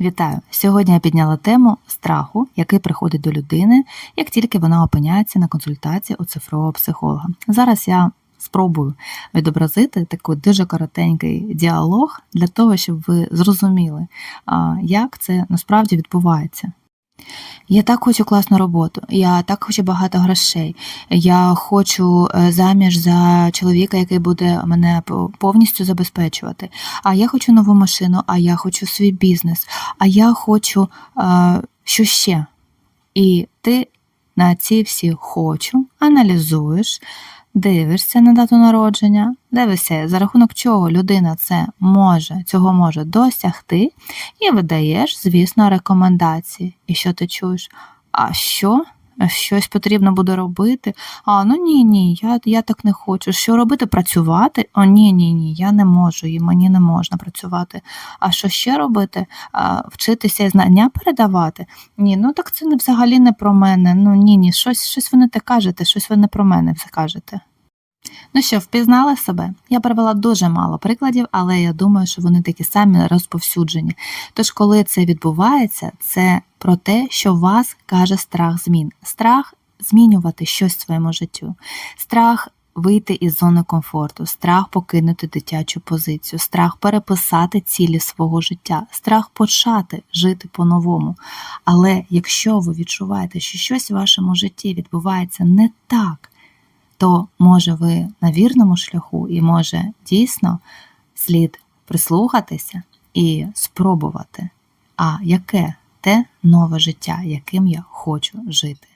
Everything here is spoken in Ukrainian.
Вітаю! Сьогодні я підняла тему страху, який приходить до людини, як тільки вона опиняється на консультації у цифрового психолога. Зараз я спробую відобразити такий дуже коротенький діалог для того, щоб ви зрозуміли, як це насправді відбувається. Я так хочу класну роботу, я так хочу багато грошей. Я хочу е, заміж за чоловіка, який буде мене повністю забезпечувати. А я хочу нову машину, а я хочу свій бізнес, а я хочу е, що ще. І ти на ці всі хочу аналізуєш, дивишся на дату народження, дивишся, за рахунок чого людина це може, цього може досягти, і видаєш, звісно, рекомендації. І що ти чуєш? А що? Щось потрібно буде робити. А ну ні, ні, я, я так не хочу. Що робити? Працювати? О, ні, ні, ні, я не можу, і мені не можна працювати. А що ще робити? А, вчитися і знання передавати? Ні, ну так це взагалі не про мене. Ну ні, ні, щось, щось ви не те кажете, щось ви не про мене все кажете. Ну що, впізнали себе? Я привела дуже мало прикладів, але я думаю, що вони такі самі розповсюджені. Тож, коли це відбувається, це про те, що вас каже страх змін. Страх змінювати щось в своєму життю, страх вийти із зони комфорту, страх покинути дитячу позицію, страх переписати цілі свого життя, страх почати жити по-новому. Але якщо ви відчуваєте, що щось в вашому житті відбувається не так, то може ви на вірному шляху, і може дійсно слід прислухатися і спробувати, а яке те нове життя, яким я хочу жити.